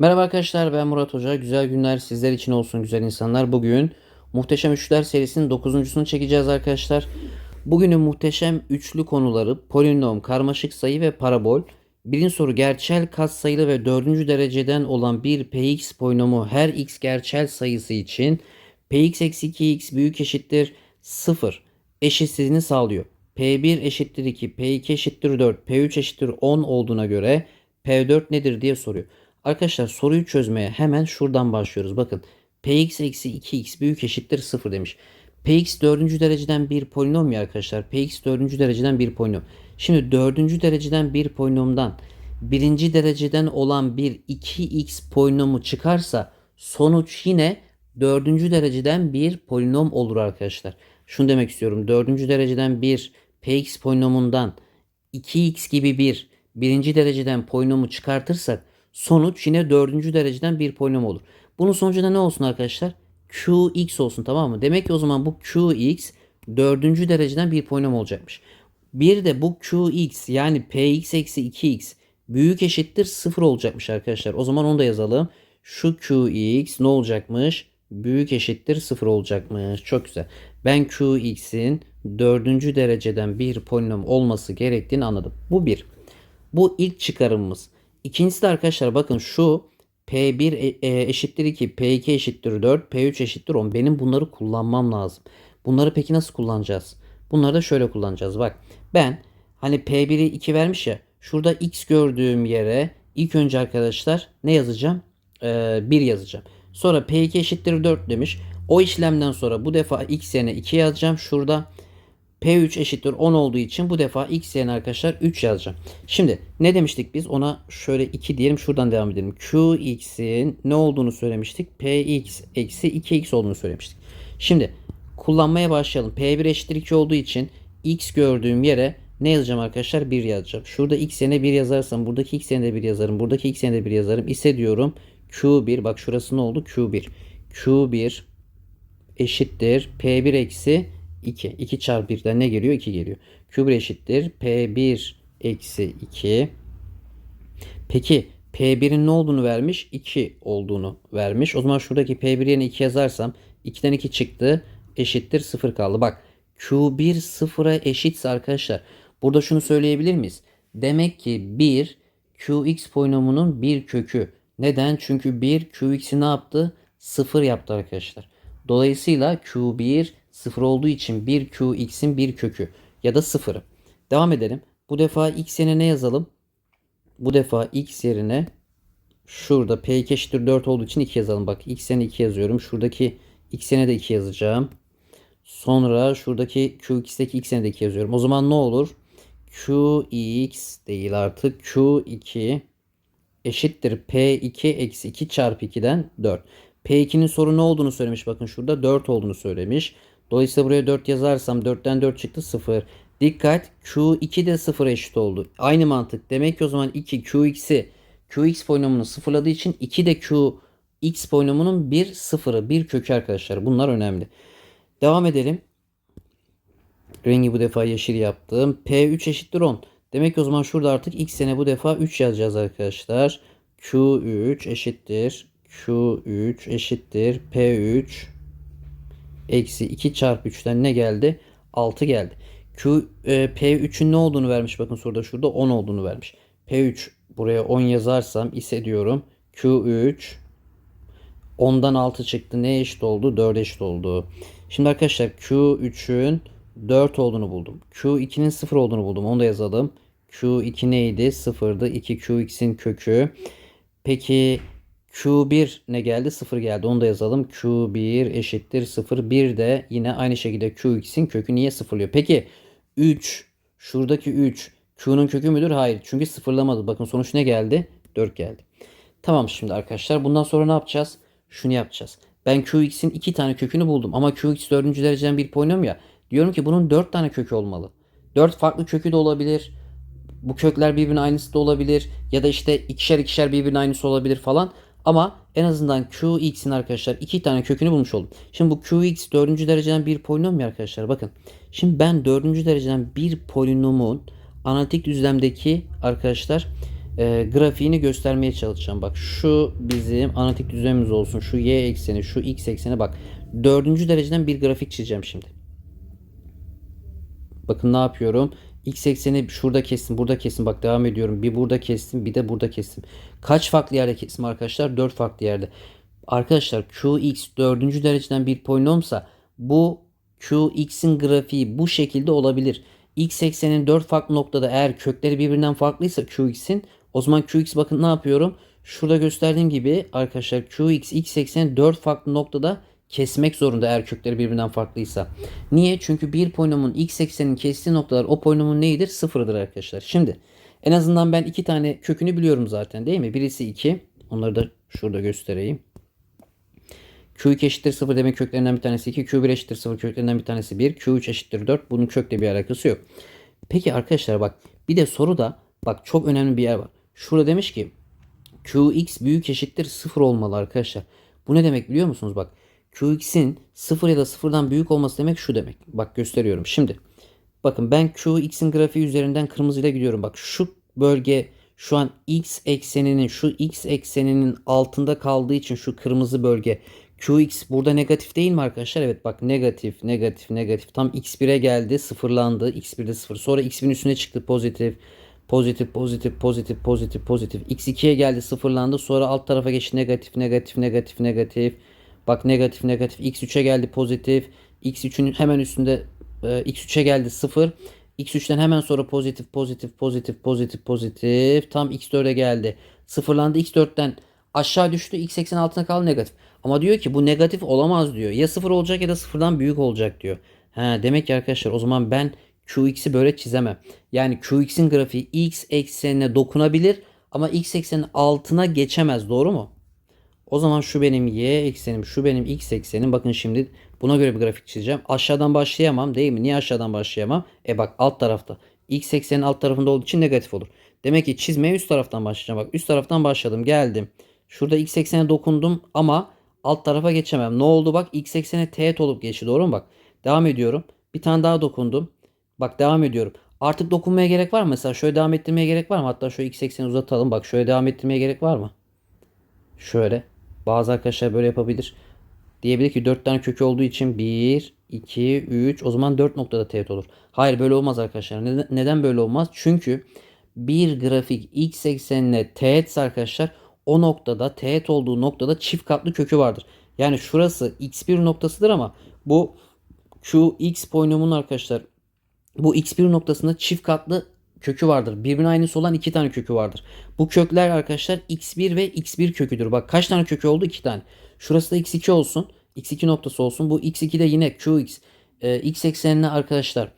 Merhaba arkadaşlar ben Murat Hoca. Güzel günler sizler için olsun güzel insanlar. Bugün Muhteşem Üçler serisinin 9.sunu çekeceğiz arkadaşlar. Bugünün muhteşem üçlü konuları polinom, karmaşık sayı ve parabol. Birinci soru gerçel katsayılı ve dördüncü dereceden olan bir px polinomu her x gerçel sayısı için px eksi 2x büyük eşittir 0 eşitsizliğini sağlıyor. P1 eşittir 2, P2 eşittir 4, P3 eşittir 10 olduğuna göre P4 nedir diye soruyor. Arkadaşlar soruyu çözmeye hemen şuradan başlıyoruz. Bakın Px eksi 2x büyük eşittir 0 demiş. Px dördüncü dereceden bir polinom ya arkadaşlar. Px dördüncü dereceden bir polinom. Şimdi dördüncü dereceden bir polinomdan birinci dereceden olan bir 2x polinomu çıkarsa sonuç yine dördüncü dereceden bir polinom olur arkadaşlar. Şunu demek istiyorum. Dördüncü dereceden bir px polinomundan 2x gibi bir birinci dereceden polinomu çıkartırsak sonuç yine dördüncü dereceden bir polinom olur. Bunun sonucunda ne olsun arkadaşlar? qx olsun tamam mı? Demek ki o zaman bu qx dördüncü dereceden bir polinom olacakmış. Bir de bu qx yani px eksi 2x büyük eşittir 0 olacakmış arkadaşlar. O zaman onu da yazalım. Şu qx ne olacakmış? Büyük eşittir 0 olacakmış. Çok güzel. Ben qx'in dördüncü dereceden bir polinom olması gerektiğini anladım. Bu bir. Bu ilk çıkarımımız. İkincisi de arkadaşlar bakın şu P1 e- e- eşittir 2, P2 eşittir 4, P3 eşittir 10. Benim bunları kullanmam lazım. Bunları peki nasıl kullanacağız? Bunları da şöyle kullanacağız. Bak ben hani P1'i 2 vermiş ya. Şurada X gördüğüm yere ilk önce arkadaşlar ne yazacağım? Ee, 1 yazacağım. Sonra P2 eşittir 4 demiş. O işlemden sonra bu defa X yerine 2 yazacağım. Şurada P3 eşittir 10 olduğu için bu defa x yerine arkadaşlar 3 yazacağım. Şimdi ne demiştik biz? Ona şöyle 2 diyelim şuradan devam edelim. Qx'in ne olduğunu söylemiştik. Px eksi 2x olduğunu söylemiştik. Şimdi kullanmaya başlayalım. P1 eşittir 2 olduğu için x gördüğüm yere ne yazacağım arkadaşlar? 1 yazacağım. Şurada x yerine 1 yazarsam buradaki x yerine de 1 yazarım. Buradaki x yerine de 1 yazarım. İse diyorum Q1 bak şurası ne oldu? Q1. Q1 eşittir P1 eksi 2. 2 çarpı 1'den ne geliyor? 2 geliyor. Q1 eşittir. P1 eksi 2. Peki P1'in ne olduğunu vermiş? 2 olduğunu vermiş. O zaman şuradaki P1 yerine 2 yazarsam 2'den 2 çıktı. Eşittir 0 kaldı. Bak Q1 sıfıra eşitse arkadaşlar. Burada şunu söyleyebilir miyiz? Demek ki 1 Qx polinomunun bir kökü. Neden? Çünkü 1 Qx'i ne yaptı? 0 yaptı arkadaşlar. Dolayısıyla Q1 0 olduğu için 1 Qx'in bir kökü ya da 0'ı. Devam edelim. Bu defa x yerine ne yazalım? Bu defa x yerine şurada p2 eşittir 4 olduğu için 2 yazalım. Bak x yerine 2 yazıyorum. Şuradaki x yerine de 2 yazacağım. Sonra şuradaki qx'teki x yerine de 2 yazıyorum. O zaman ne olur? qx değil artık q2 eşittir p2 eksi 2 çarpı 2'den 4. P2'nin soru ne olduğunu söylemiş. Bakın şurada 4 olduğunu söylemiş. Dolayısıyla buraya 4 yazarsam 4'ten 4 çıktı 0. Dikkat Q2 de 0 eşit oldu. Aynı mantık. Demek ki o zaman 2 Qx'i Qx polinomunu sıfırladığı için 2 de Qx polinomunun bir sıfırı, bir kökü arkadaşlar. Bunlar önemli. Devam edelim. Rengi bu defa yeşil yaptım. P3 eşittir 10. Demek ki o zaman şurada artık x sene bu defa 3 yazacağız arkadaşlar. Q3 eşittir. Q3 eşittir. P3 eksi 2 çarpı 3'ten ne geldi? 6 geldi. Q, e, P3'ün ne olduğunu vermiş. Bakın soruda şurada 10 olduğunu vermiş. P3 buraya 10 yazarsam ise diyorum. Q3 10'dan 6 çıktı. Ne eşit oldu? 4 eşit oldu. Şimdi arkadaşlar Q3'ün 4 olduğunu buldum. Q2'nin 0 olduğunu buldum. Onu da yazalım. Q2 neydi? 0'dı. 2 Qx'in kökü. Peki Q1 ne geldi? 0 geldi. Onu da yazalım. Q1 eşittir 0. 1 de yine aynı şekilde Qx'in kökü niye sıfırlıyor? Peki 3 şuradaki 3 Q'nun kökü müdür? Hayır. Çünkü sıfırlamadı. Bakın sonuç ne geldi? 4 geldi. Tamam şimdi arkadaşlar. Bundan sonra ne yapacağız? Şunu yapacağız. Ben Qx'in 2 tane kökünü buldum. Ama Qx 4. dereceden bir polinom ya. Diyorum ki bunun 4 tane kökü olmalı. 4 farklı kökü de olabilir. Bu kökler birbirinin aynısı da olabilir. Ya da işte ikişer ikişer birbirinin aynısı olabilir falan. Ama en azından Qx'in arkadaşlar iki tane kökünü bulmuş oldum. Şimdi bu Qx dördüncü dereceden bir polinom ya arkadaşlar bakın. Şimdi ben dördüncü dereceden bir polinomun analitik düzlemdeki arkadaşlar e, grafiğini göstermeye çalışacağım. Bak şu bizim analitik düzlemimiz olsun. Şu y ekseni, şu x ekseni bak. Dördüncü dereceden bir grafik çizeceğim şimdi. Bakın ne yapıyorum? X ekseni şurada kestim, burada kestim. Bak devam ediyorum. Bir burada kestim, bir de burada kestim. Kaç farklı yerde kestim arkadaşlar? 4 farklı yerde. Arkadaşlar Qx dördüncü dereceden bir polinomsa bu Qx'in grafiği bu şekilde olabilir. X eksenin 4 farklı noktada eğer kökleri birbirinden farklıysa Qx'in o zaman Qx bakın ne yapıyorum? Şurada gösterdiğim gibi arkadaşlar Qx x ekseni 4 farklı noktada kesmek zorunda eğer kökleri birbirinden farklıysa. Niye? Çünkü bir polinomun x ekseninin kestiği noktalar o polinomun neyidir? Sıfırıdır arkadaşlar. Şimdi en azından ben iki tane kökünü biliyorum zaten değil mi? Birisi 2. Onları da şurada göstereyim. Q2 eşittir 0 demek köklerinden bir tanesi 2. Q1 eşittir 0 köklerinden bir tanesi 1. Q3 eşittir 4. Bunun kökle bir alakası yok. Peki arkadaşlar bak bir de soruda bak çok önemli bir yer var. Şurada demiş ki Qx büyük eşittir 0 olmalı arkadaşlar. Bu ne demek biliyor musunuz? Bak Qx'in 0 ya da 0'dan büyük olması demek şu demek. Bak gösteriyorum. Şimdi bakın ben Qx'in grafiği üzerinden kırmızıyla gidiyorum. Bak şu bölge şu an x ekseninin şu x ekseninin altında kaldığı için şu kırmızı bölge Qx burada negatif değil mi arkadaşlar? Evet bak negatif, negatif, negatif. Tam x1'e geldi, sıfırlandı. x1'de sıfır. Sonra x1'in üstüne çıktı pozitif. Pozitif, pozitif, pozitif, pozitif, pozitif. x2'ye geldi, sıfırlandı. Sonra alt tarafa geçti negatif, negatif, negatif, negatif. Bak negatif, negatif. x3'e geldi pozitif. x3'ün hemen üstünde e, x3'e geldi sıfır. x3'ten hemen sonra pozitif, pozitif, pozitif, pozitif, pozitif. Tam x4'e geldi. Sıfırlandı x4'ten aşağı düştü. x eksenin altına kaldı negatif. Ama diyor ki bu negatif olamaz diyor. Ya sıfır olacak ya da sıfırdan büyük olacak diyor. Ha, demek ki arkadaşlar o zaman ben Qx'i böyle çizemem. Yani Qx'in grafiği x eksenine dokunabilir ama x eksenin altına geçemez. Doğru mu? O zaman şu benim y eksenim, şu benim x eksenim. Bakın şimdi buna göre bir grafik çizeceğim. Aşağıdan başlayamam değil mi? Niye aşağıdan başlayamam? E bak alt tarafta. X eksenin alt tarafında olduğu için negatif olur. Demek ki çizmeye üst taraftan başlayacağım. Bak üst taraftan başladım. Geldim. Şurada x eksene dokundum ama alt tarafa geçemem. Ne oldu bak x eksene teğet olup geçti. Doğru mu bak? Devam ediyorum. Bir tane daha dokundum. Bak devam ediyorum. Artık dokunmaya gerek var mı? Mesela şöyle devam ettirmeye gerek var mı? Hatta şöyle x ekseni uzatalım. Bak şöyle devam ettirmeye gerek var mı? Şöyle. Bazı arkadaşlar böyle yapabilir. Diyebilir ki 4 tane kökü olduğu için 1, 2, 3 o zaman 4 noktada teğet olur. Hayır böyle olmaz arkadaşlar. Neden, neden böyle olmaz? Çünkü bir grafik x eksenine teğetse arkadaşlar o noktada teğet olduğu noktada çift katlı kökü vardır. Yani şurası x1 noktasıdır ama bu şu x polinomun arkadaşlar bu x1 noktasında çift katlı kökü vardır. Birbirine aynısı olan iki tane kökü vardır. Bu kökler arkadaşlar x1 ve x1 köküdür. Bak kaç tane kökü oldu? İki tane. Şurası da x2 olsun. x2 noktası olsun. Bu x2 de yine qx. E, x eksenine arkadaşlar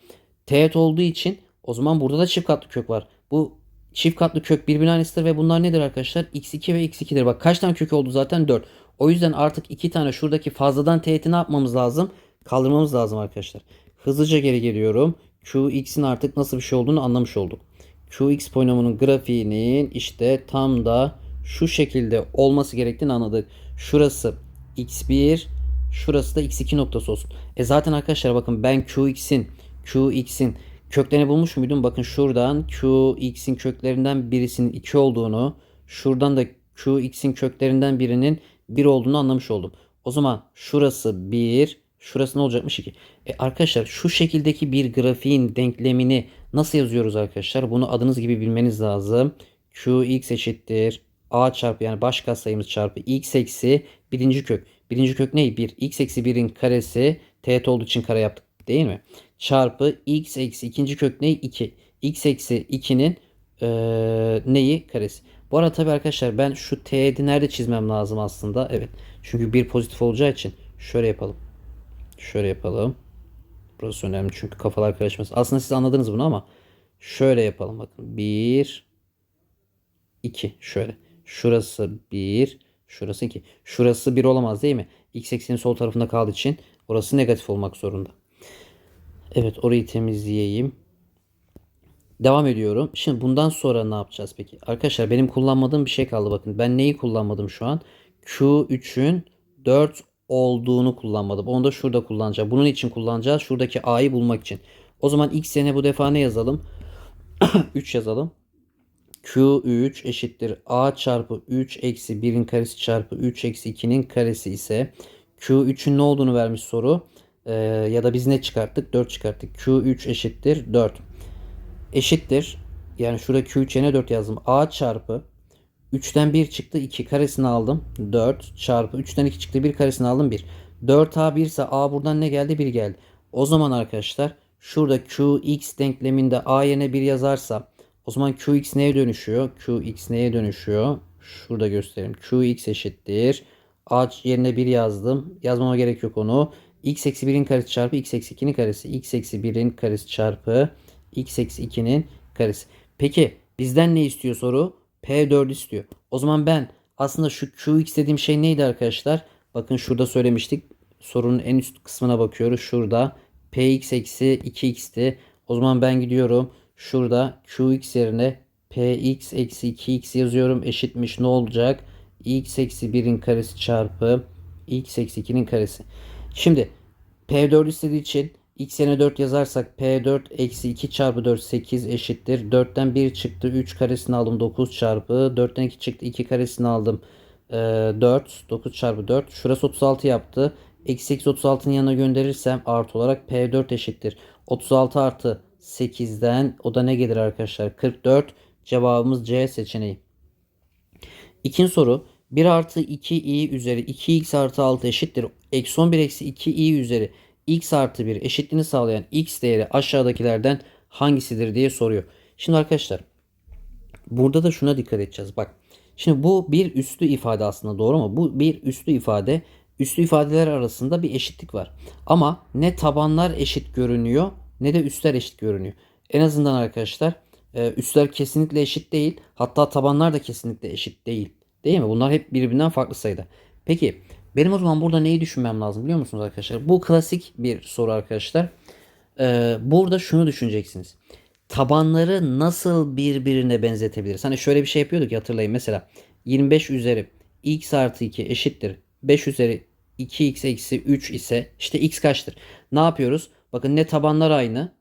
teğet olduğu için o zaman burada da çift katlı kök var. Bu çift katlı kök birbirine aynısıdır ve bunlar nedir arkadaşlar? x2 ve x2'dir. Bak kaç tane kök oldu zaten? 4. O yüzden artık iki tane şuradaki fazladan teğeti ne yapmamız lazım? Kaldırmamız lazım arkadaşlar. Hızlıca geri geliyorum. Qx'in artık nasıl bir şey olduğunu anlamış olduk. Qx polinomunun grafiğinin işte tam da şu şekilde olması gerektiğini anladık. Şurası x1, şurası da x2 noktası olsun. E zaten arkadaşlar bakın ben Qx'in Qx'in köklerini bulmuş muydum? Bakın şuradan Qx'in köklerinden birisinin 2 olduğunu, şuradan da Qx'in köklerinden birinin 1 olduğunu anlamış oldum. O zaman şurası 1, Şurası ne olacakmış 2. E arkadaşlar şu şekildeki bir grafiğin denklemini nasıl yazıyoruz arkadaşlar? Bunu adınız gibi bilmeniz lazım. Qx eşittir a çarpı yani baş katsayımız çarpı x eksi birinci kök. Birinci kök ne? 1. x eksi 1'in karesi teğet olduğu için kare yaptık değil mi? Çarpı x eksi ikinci kök ne? 2. x eksi 2'nin e, neyi? Karesi. Bu arada tabii arkadaşlar ben şu teğeti nerede çizmem lazım aslında? Evet. Çünkü bir pozitif olacağı için şöyle yapalım. Şöyle yapalım. Burası önemli çünkü kafalar karışmasın. Aslında siz anladınız bunu ama şöyle yapalım bakın. 1 2 şöyle. Şurası 1, şurası 2. Şurası 1 olamaz değil mi? X eksenin sol tarafında kaldığı için orası negatif olmak zorunda. Evet orayı temizleyeyim. Devam ediyorum. Şimdi bundan sonra ne yapacağız peki? Arkadaşlar benim kullanmadığım bir şey kaldı bakın. Ben neyi kullanmadım şu an? Q3'ün 4 olduğunu kullanmadım. Onu da şurada kullanacağım. Bunun için kullanacağız. Şuradaki a'yı bulmak için. O zaman x yerine bu defa ne yazalım? 3 yazalım. Q3 eşittir A çarpı 3 eksi 1'in karesi çarpı 3 eksi 2'nin karesi ise Q3'ün ne olduğunu vermiş soru. Ee, ya da biz ne çıkarttık? 4 çıkarttık. Q3 eşittir 4. Eşittir. Yani şurada Q3 yerine 4 yazdım. A çarpı 3'ten 1 çıktı 2 karesini aldım. 4 çarpı 3'ten 2 çıktı 1 karesini aldım 1. 4A 1 ise A buradan ne geldi? 1 geldi. O zaman arkadaşlar şurada Qx denkleminde A yerine 1 yazarsa o zaman Qx neye dönüşüyor? Qx neye dönüşüyor? Şurada göstereyim. Qx eşittir. A yerine 1 yazdım. Yazmama gerek yok onu. x eksi 1'in karesi çarpı x eksi 2'nin karesi. x eksi 1'in karesi çarpı x eksi 2'nin karesi. Peki bizden ne istiyor soru? P4 istiyor. O zaman ben aslında şu Qx dediğim şey neydi arkadaşlar? Bakın şurada söylemiştik. Sorunun en üst kısmına bakıyoruz. Şurada Px eksi 2x'ti. O zaman ben gidiyorum. Şurada Qx yerine Px eksi 2x yazıyorum. Eşitmiş ne olacak? x eksi 1'in karesi çarpı x eksi 2'nin karesi. Şimdi P4 istediği için x yerine 4 yazarsak P4 eksi 2 çarpı 4 8 eşittir. 4'ten 1 çıktı 3 karesini aldım 9 çarpı 4'ten 2 çıktı 2 karesini aldım ee, 4 9 çarpı 4 şurası 36 yaptı. Eksi eksi 36'nın yanına gönderirsem artı olarak P4 eşittir. 36 artı 8'den o da ne gelir arkadaşlar? 44 cevabımız C seçeneği. İkinci soru 1 artı 2i üzeri 2x artı 6 eşittir. Eksi 11 eksi 2i üzeri x artı 1 eşitliğini sağlayan x değeri aşağıdakilerden hangisidir diye soruyor. Şimdi arkadaşlar burada da şuna dikkat edeceğiz. Bak şimdi bu bir üslü ifade aslında doğru mu? Bu bir üslü ifade. Üslü ifadeler arasında bir eşitlik var. Ama ne tabanlar eşit görünüyor ne de üstler eşit görünüyor. En azından arkadaşlar e, üstler kesinlikle eşit değil. Hatta tabanlar da kesinlikle eşit değil. Değil mi? Bunlar hep birbirinden farklı sayıda. Peki benim o zaman burada neyi düşünmem lazım biliyor musunuz arkadaşlar? Bu klasik bir soru arkadaşlar. Ee, burada şunu düşüneceksiniz. Tabanları nasıl birbirine benzetebiliriz? Hani şöyle bir şey yapıyorduk ya hatırlayın. Mesela 25 üzeri x artı 2 eşittir. 5 üzeri 2x eksi 3 ise işte x kaçtır? Ne yapıyoruz? Bakın ne tabanlar aynı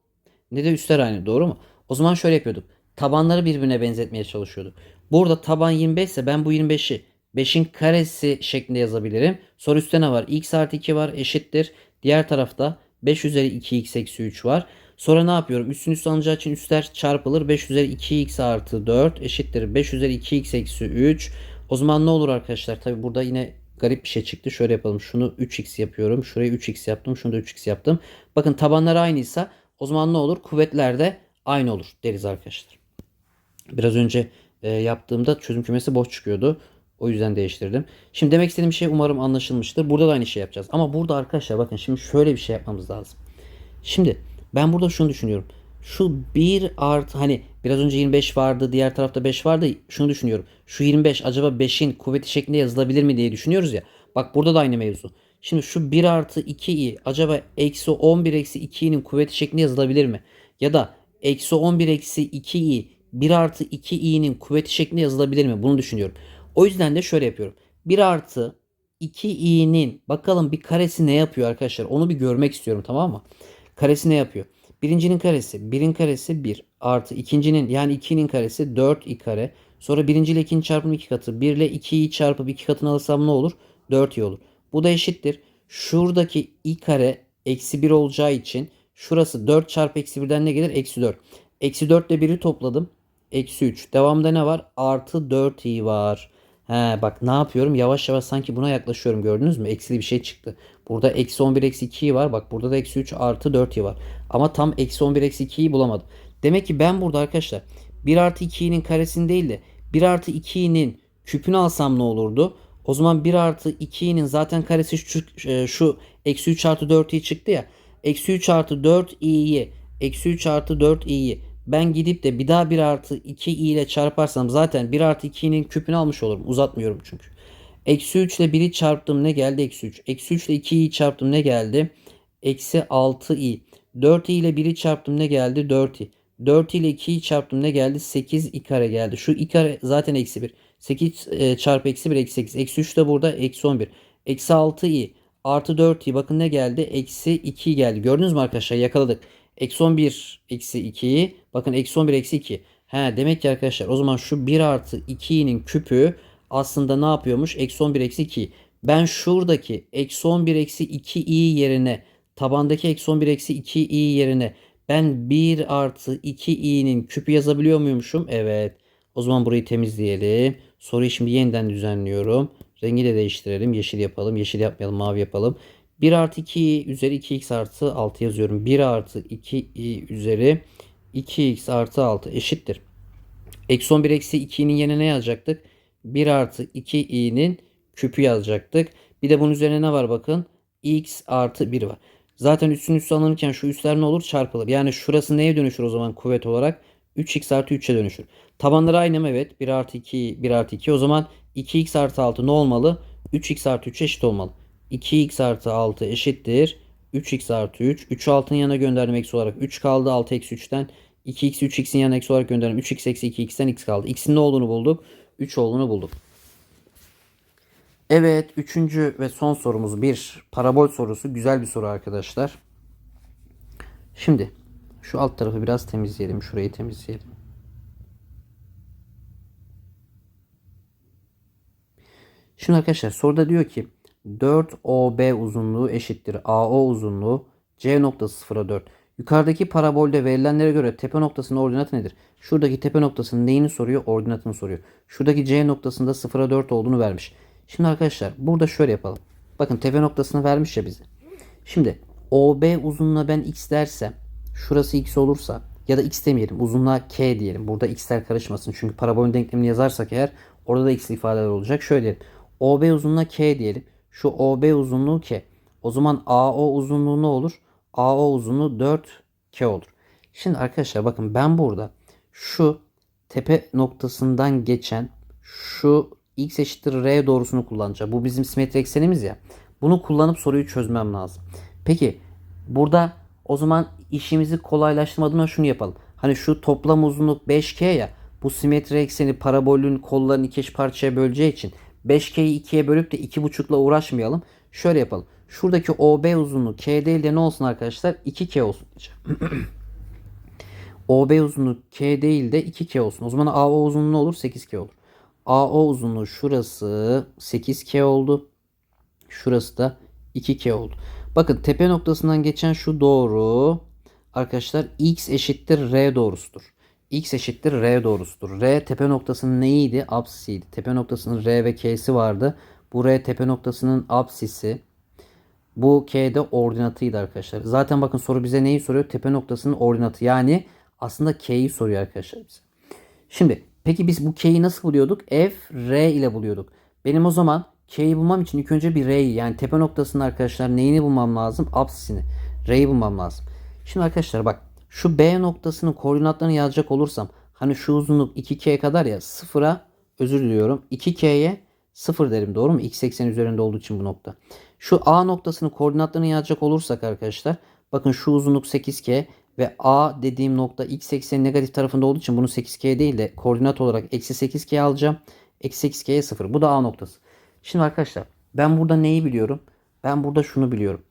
ne de üstler aynı doğru mu? O zaman şöyle yapıyorduk. Tabanları birbirine benzetmeye çalışıyorduk. Burada taban 25 ise ben bu 25'i 5'in karesi şeklinde yazabilirim. Soru üstte ne var? x artı 2 var eşittir. Diğer tarafta 5 üzeri 2x eksi 3 var. Sonra ne yapıyorum? Üstün üstü alınacağı için üstler çarpılır. 5 üzeri 2x artı 4 eşittir. 5 üzeri 2x eksi 3. O zaman ne olur arkadaşlar? Tabi burada yine garip bir şey çıktı. Şöyle yapalım. Şunu 3x yapıyorum. Şurayı 3x yaptım. Şunu da 3x yaptım. Bakın tabanlar aynıysa o zaman ne olur? Kuvvetler de aynı olur deriz arkadaşlar. Biraz önce e, yaptığımda çözüm kümesi boş çıkıyordu. O yüzden değiştirdim. Şimdi demek istediğim şey umarım anlaşılmıştır. Burada da aynı şey yapacağız. Ama burada arkadaşlar bakın şimdi şöyle bir şey yapmamız lazım. Şimdi ben burada şunu düşünüyorum. Şu 1 art hani biraz önce 25 vardı diğer tarafta 5 vardı şunu düşünüyorum. Şu 25 acaba 5'in kuvveti şeklinde yazılabilir mi diye düşünüyoruz ya. Bak burada da aynı mevzu. Şimdi şu 1 artı 2i acaba eksi 11 eksi 2i'nin kuvveti şeklinde yazılabilir mi? Ya da eksi 11 eksi 2i 1 artı 2i'nin kuvveti şeklinde yazılabilir mi? Bunu düşünüyorum. O yüzden de şöyle yapıyorum. 1 artı 2i'nin bakalım bir karesi ne yapıyor arkadaşlar? Onu bir görmek istiyorum tamam mı? Karesi ne yapıyor? Birincinin karesi 1'in karesi 1 artı ikincinin yani 2'nin karesi 4i kare. Sonra birinci ile ikinci çarpımı 2 katı. 1 ile 2'yi çarpıp 2 katını alırsam ne olur? 4i olur. Bu da eşittir. Şuradaki i kare eksi 1 olacağı için şurası 4 çarpı eksi 1'den ne gelir? Eksi 4. Eksi 4 ile 1'i topladım. Eksi 3. Devamında ne var? Artı 4i var. He bak ne yapıyorum? Yavaş yavaş sanki buna yaklaşıyorum. Gördünüz mü? Eksili bir şey çıktı. Burada eksi 11 eksi 2'yi var. Bak burada da eksi 3 artı 4'i var. Ama tam eksi 11 eksi 2'yi bulamadım. Demek ki ben burada arkadaşlar 1 artı 2'nin karesini değil de 1 artı 2'nin küpünü alsam ne olurdu? O zaman 1 artı 2'nin zaten karesi şu, e, şu eksi 3 artı 4i çıktı ya. Eksi 3 artı 4i'yi eksi 3 artı 4i'yi ben gidip de bir daha 1 artı 2 i ile çarparsam zaten 1 artı 2'nin küpünü almış olurum. Uzatmıyorum çünkü. Eksi 3 ile 1'i çarptım ne geldi? Eksi 3. Eksi 3 ile 2'yi çarptım ne geldi? Eksi 6 i. 4 i ile 1'i çarptım ne geldi? 4 i. 4 ile 2'yi çarptım ne geldi? 8 i kare geldi. Şu i kare zaten eksi 1. 8 e, çarpı eksi 1 eksi 8. Eksi 3 de burada eksi 11. Eksi 6 i artı 4 i bakın ne geldi? Eksi 2 geldi. Gördünüz mü arkadaşlar? Yakaladık. Eksi 11 eksi 2'yi bakın eksi 11 eksi 2. He demek ki arkadaşlar o zaman şu 1 artı 2'nin küpü aslında ne yapıyormuş? Eksi 11 eksi 2. Ben şuradaki eksi 11 eksi 2 i yerine tabandaki eksi 11 eksi 2 i yerine ben 1 artı 2 i'nin küpü yazabiliyor muymuşum? Evet. O zaman burayı temizleyelim. Soruyu şimdi yeniden düzenliyorum. Rengi de değiştirelim. Yeşil yapalım. Yeşil yapmayalım. Mavi yapalım. 1 artı 2 üzeri 2x artı 6 yazıyorum. 1 artı 2i üzeri 2x artı 6 eşittir. Eksi 11 eksi 2'nin yerine ne yazacaktık? 1 artı 2i'nin küpü yazacaktık. Bir de bunun üzerine ne var bakın? x artı 1 var. Zaten üstün üstü alınırken şu üstler ne olur? Çarpılır. Yani şurası neye dönüşür o zaman kuvvet olarak? 3x artı 3'e dönüşür. Tabanları aynı mı? Evet. 1 artı 2, 1 artı 2. O zaman 2x artı 6 ne olmalı? 3x artı 3 eşit olmalı. 2x artı 6 eşittir. 3x artı 3. 3'ü 6'nın yanına gönderdim eksi olarak. 3 kaldı 6 eksi 3'ten. 2x 3x'in yanına eksi olarak gönderdim. 3x eksi 2x'ten x kaldı. x'in ne olduğunu bulduk? 3 olduğunu bulduk. Evet, üçüncü ve son sorumuz bir parabol sorusu. Güzel bir soru arkadaşlar. Şimdi şu alt tarafı biraz temizleyelim. Şurayı temizleyelim. Şimdi arkadaşlar soruda diyor ki 4OB uzunluğu eşittir AO uzunluğu C noktası 0'a 4. Yukarıdaki parabolde verilenlere göre tepe noktasının ordinatı nedir? Şuradaki tepe noktasının neyini soruyor? Ordinatını soruyor. Şuradaki C noktasında 0'a 4 olduğunu vermiş. Şimdi arkadaşlar burada şöyle yapalım. Bakın tepe noktasını vermiş ya bize. Şimdi OB uzunluğuna ben x dersem şurası x olursa ya da x demeyelim uzunluğa k diyelim. Burada x'ler karışmasın. Çünkü parabolün denklemini yazarsak eğer orada da x ifadeler olacak. Şöyle diyelim. OB uzunluğuna k diyelim. Şu OB uzunluğu k. O zaman AO uzunluğu ne olur? AO uzunluğu 4K olur. Şimdi arkadaşlar bakın ben burada şu tepe noktasından geçen şu x eşittir r doğrusunu kullanacağım. Bu bizim simetri eksenimiz ya. Bunu kullanıp soruyu çözmem lazım. Peki burada o zaman işimizi kolaylaştırmadığına şunu yapalım. Hani şu toplam uzunluk 5K ya. Bu simetri ekseni parabolün kollarını iki parçaya böleceği için 5K'yi 2'ye bölüp de 2,5'la uğraşmayalım. Şöyle yapalım. Şuradaki OB uzunluğu K değil de ne olsun arkadaşlar? 2K olsun diyeceğim. OB uzunluğu K değil de 2K olsun. O zaman AO uzunluğu ne olur? 8K olur. AO uzunluğu şurası 8K oldu. Şurası da 2K oldu. Bakın tepe noktasından geçen şu doğru arkadaşlar x eşittir r doğrusudur. X eşittir r doğrusudur. R tepe noktasının neyiydi? Apsisiydi. Tepe noktasının r ve k'si vardı. Bu r tepe noktasının apsisi. Bu k'de ordinatıydı arkadaşlar. Zaten bakın soru bize neyi soruyor? Tepe noktasının ordinatı. Yani aslında k'yi soruyor arkadaşlar bize. Şimdi peki biz bu k'yi nasıl buluyorduk? f r ile buluyorduk. Benim o zaman k'yi bulmam için ilk önce bir r'yi yani tepe noktasının arkadaşlar neyini bulmam lazım? Apsisini. R'yi bulmam lazım. Şimdi arkadaşlar bak şu B noktasının koordinatlarını yazacak olursam hani şu uzunluk 2K kadar ya sıfıra özür diliyorum 2K'ye 0 derim doğru mu? X eksen üzerinde olduğu için bu nokta. Şu A noktasının koordinatlarını yazacak olursak arkadaşlar bakın şu uzunluk 8K ve A dediğim nokta X eksenin negatif tarafında olduğu için bunu 8K değil de koordinat olarak eksi 8K alacağım. Eksi 8K'ye 0. Bu da A noktası. Şimdi arkadaşlar ben burada neyi biliyorum? Ben burada şunu biliyorum.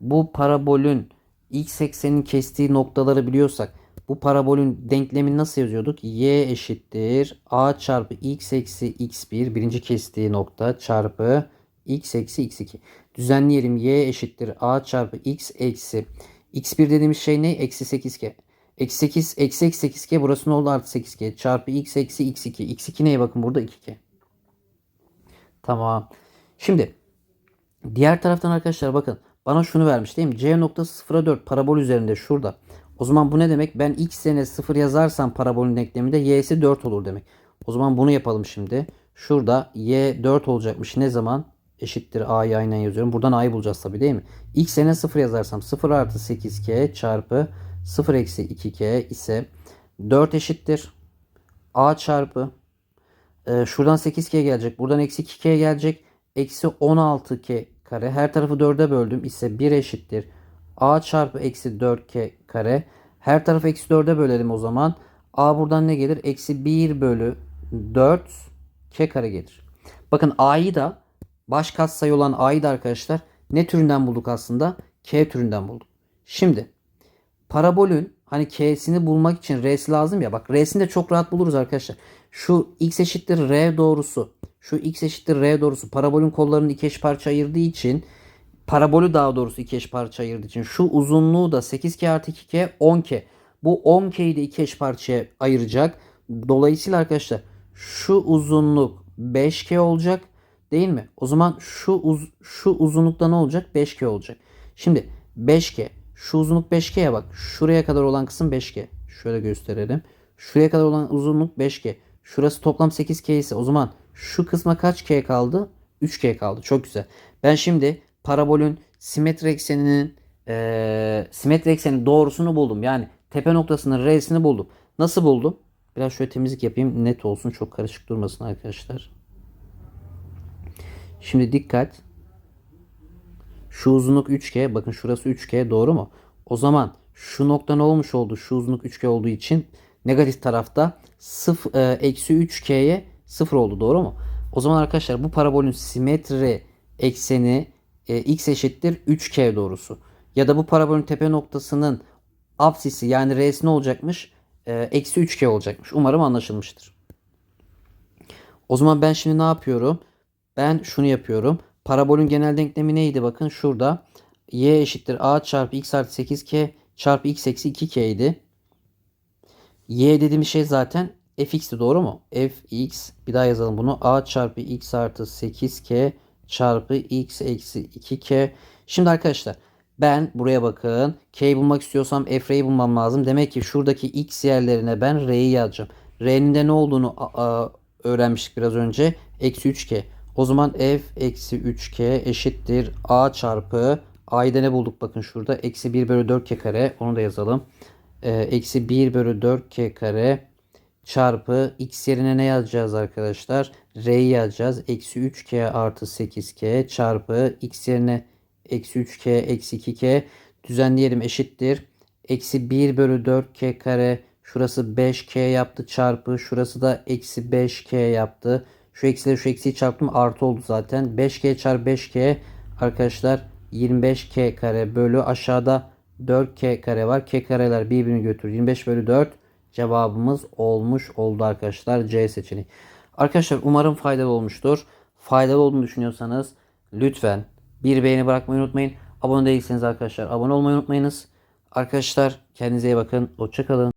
Bu parabolün x eksenin kestiği noktaları biliyorsak bu parabolün denklemini nasıl yazıyorduk? y eşittir a çarpı x eksi x1 birinci kestiği nokta çarpı x eksi x2. Düzenleyelim y eşittir a çarpı x eksi x1 dediğimiz şey ne? Eksi 8k. Eksi 8 eksi eksi 8k burası ne oldu? Artı 8k çarpı x eksi x2. x2 neye bakın burada 2k. Tamam. Şimdi diğer taraftan arkadaşlar bakın bana şunu vermiş değil mi? C noktası 0'a 4 parabol üzerinde şurada. O zaman bu ne demek? Ben x yerine 0 yazarsam parabolün denkleminde y'si 4 olur demek. O zaman bunu yapalım şimdi. Şurada y 4 olacakmış. Ne zaman? Eşittir a'yı aynen yazıyorum. Buradan a'yı bulacağız tabii değil mi? x yerine 0 yazarsam 0 artı 8k çarpı 0 eksi 2k ise 4 eşittir. a çarpı ee, şuradan 8k gelecek. Buradan eksi 2k gelecek. Eksi 16k kare. Her tarafı 4'e böldüm ise 1 eşittir. A çarpı eksi 4k kare. Her tarafı eksi 4'e bölelim o zaman. A buradan ne gelir? Eksi 1 bölü 4 k kare gelir. Bakın A'yı da baş katsayı olan A'yı da arkadaşlar ne türünden bulduk aslında? K türünden bulduk. Şimdi parabolün hani K'sini bulmak için R'si lazım ya. Bak R'sini de çok rahat buluruz arkadaşlar. Şu X eşittir R doğrusu. Şu X eşittir R doğrusu. Parabolün kollarını iki eş parça ayırdığı için parabolü daha doğrusu iki eş parça ayırdığı için şu uzunluğu da 8K artı 2K 10K. Bu 10K'yi de iki eş parçaya ayıracak. Dolayısıyla arkadaşlar şu uzunluk 5K olacak değil mi? O zaman şu uz şu uzunlukta ne olacak? 5K olacak. Şimdi 5K şu uzunluk 5K'ye bak. Şuraya kadar olan kısım 5K. Şöyle gösterelim. Şuraya kadar olan uzunluk 5K. Şurası toplam 8K ise o zaman şu kısma kaç K kaldı? 3K kaldı. Çok güzel. Ben şimdi parabolün simetri ekseninin eee simetri eksenin doğrusunu buldum. Yani tepe noktasının R'sini buldum. Nasıl buldum? Biraz şöyle temizlik yapayım. Net olsun. Çok karışık durmasın arkadaşlar. Şimdi dikkat. Şu uzunluk 3K. Bakın şurası 3K. Doğru mu? O zaman şu nokta ne olmuş oldu? Şu uzunluk 3K olduğu için negatif tarafta 0, e, eksi 3K'ye 0 oldu. Doğru mu? O zaman arkadaşlar bu parabolün simetri ekseni e, x eşittir 3K doğrusu. Ya da bu parabolün tepe noktasının apsisi yani R'si ne olacakmış? E, Eksi 3K olacakmış. Umarım anlaşılmıştır. O zaman ben şimdi ne yapıyorum? Ben şunu yapıyorum. Parabolün genel denklemi neydi? Bakın şurada. Y eşittir A çarpı X artı 8K çarpı X eksi 2K idi. Y dediğimiz şey zaten fx'ti doğru mu? fx bir daha yazalım bunu. A çarpı X artı 8K çarpı X eksi 2K. Şimdi arkadaşlar ben buraya bakın. K'yi bulmak istiyorsam F'yi bulmam lazım. Demek ki şuradaki X yerlerine ben R'yi yazacağım. R'nin de ne olduğunu öğrenmiştik biraz önce. Eksi 3K. O zaman f eksi 3k eşittir a çarpı a'yı ne bulduk bakın şurada eksi 1 bölü 4k kare onu da yazalım. Ee, eksi 1 bölü 4k kare çarpı x yerine ne yazacağız arkadaşlar? R'yi yazacağız. Eksi 3k artı 8k çarpı x yerine eksi 3k eksi 2k düzenleyelim eşittir. Eksi 1 bölü 4k kare şurası 5k yaptı çarpı şurası da eksi 5k yaptı. Şu eksiyle şu eksiyi çarptım artı oldu zaten. 5k çarpı 5k arkadaşlar 25k kare bölü aşağıda 4k kare var. K kareler birbirini götürür. 25 bölü 4 cevabımız olmuş oldu arkadaşlar. C seçeneği. Arkadaşlar umarım faydalı olmuştur. Faydalı olduğunu düşünüyorsanız lütfen bir beğeni bırakmayı unutmayın. Abone değilseniz arkadaşlar abone olmayı unutmayınız. Arkadaşlar kendinize iyi bakın. Hoşçakalın.